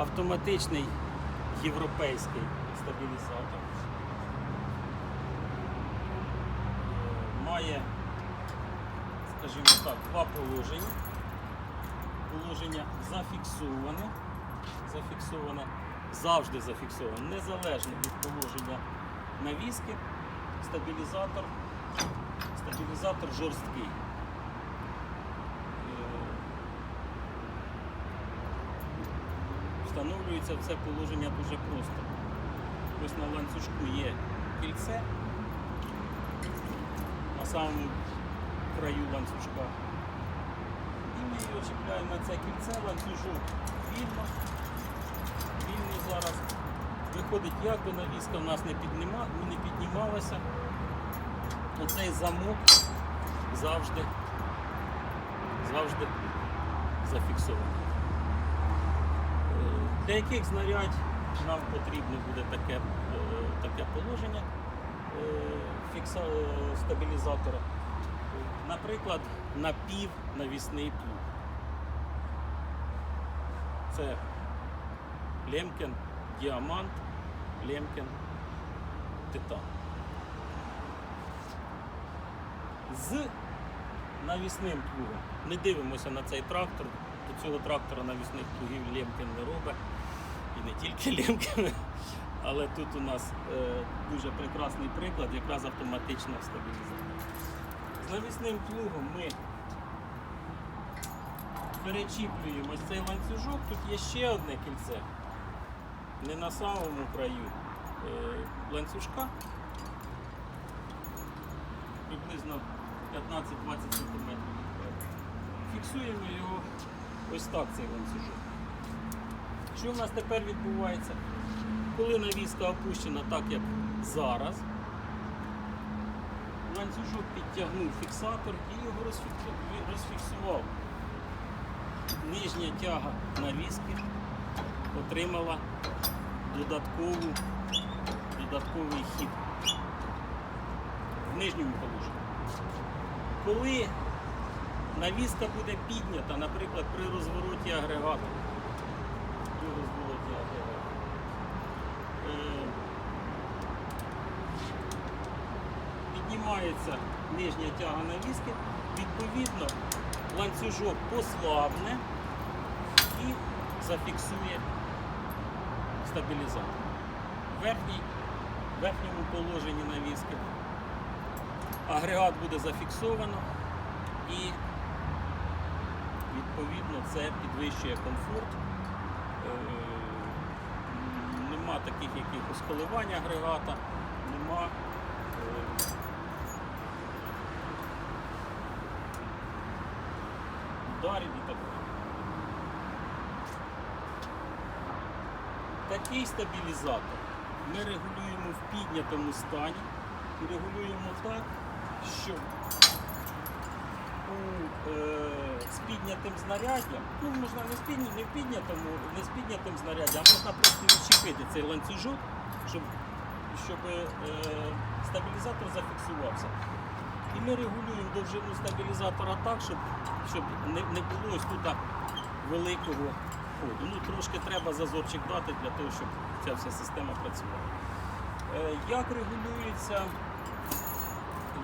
автоматичний європейський стабілізатор. Е, Має, скажімо так, два положення. Положення зафіксоване, зафіксоване, завжди зафіксоване, незалежно від положення навіски, стабілізатор, стабілізатор жорсткий. Е, Встановлюється це положення дуже просто. Ось на ланцюжку є кільце, на самому краю ланцюжка. І ми його чіпляємо на це кільце, ланцюжок вільно. Вільний зараз. Виходить, як би навіска в нас не, підніма, не піднімалася, оцей замок завжди, завжди зафіксований. Для яких знарядь нам потрібно буде таке, е, таке положення е, фікса, е, стабілізатора. Наприклад, напівнавісний плуг. Це Лемкен, Діамант, Лемкен, Титан. З навісним плугом. Не дивимося на цей трактор. До цього трактора навісних плугів Лемкен не робить. І не тільки Лемкен. Але тут у нас е, дуже прекрасний приклад, якраз автоматична стабілізація. З навісним плугом ми перечіплюємо цей ланцюжок. Тут є ще одне кільце. Не на самому краю е, ланцюжка. Приблизно 15-20 см. Фіксуємо його ось так, цей ланцюжок. Що в нас тепер відбувається? Коли навіска опущена так, як зараз, ланцюжок підтягнув фіксатор і його розфіксував. Нижня тяга навіски отримала додаткову, додатковий хід в нижньому положенні. Коли навіска буде піднята, наприклад, при розвороті агрегату, при розвороті агрегату, е, піднімається нижня тяга навіски, відповідно ланцюжок послабне і зафіксує стабілізатор. В верхній, верхньому положенні навіски агрегат буде зафіксовано і відповідно це підвищує комфорт. Е, Нема таких якихось коливань агрегата, нема. Е, ударів і так далі. Такий стабілізатор. Ми регулюємо в піднятому стані. І регулюємо так, що у, е, з піднятим знаряддям, ну можна не з, підня- не в піднятому, не з піднятим знаряддям, а можна просто відчепити цей ланцюжок, щоб, щоб е, стабілізатор зафіксувався. І ми регулюємо довжину стабілізатора так, щоб, щоб не, не було ось тут великого ходу. Ну, трошки треба зазорчик дати для того, щоб ця вся система працювала. Е, як регулюється,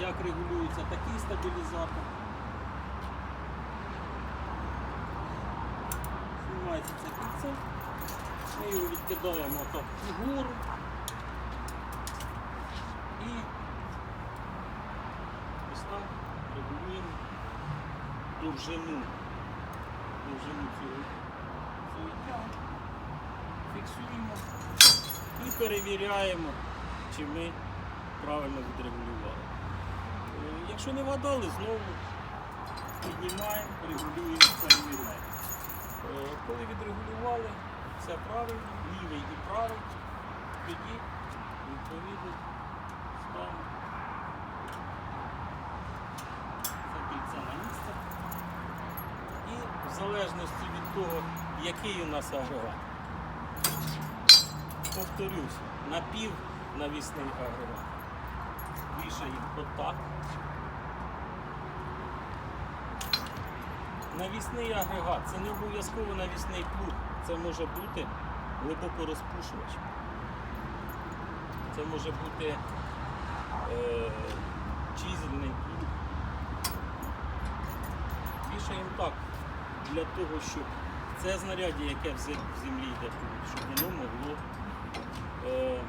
як регулюється такий стабілізатор? Знімається це кільце, ми його відкидаємо так вгору і ось так регулюємо довжину, довжину цього, цього. Фіксуємо і перевіряємо, чи ми правильно відрегулювали. Е, Якщо не вгадали, знову піднімаємо, регулюємо, перевіряємо. Коли відрегулювали, все правильно, лівий і правий, тоді відповідно це кільце на місце. І в залежності від того, який у нас агрегат. Повторюсь, напівнавісний агрегат. Вішаємо отак. Навісний агрегат це не обов'язково навісний плуг. Це може бути глибокорозпушувач. Це може бути е, чизельний плуг. Вішаємо так, для того, щоб це знаряддя, яке в землі йде, щоб воно могло е,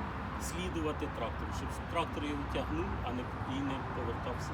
слідувати трактору, щоб трактор його тягнув, а не, і не повертався.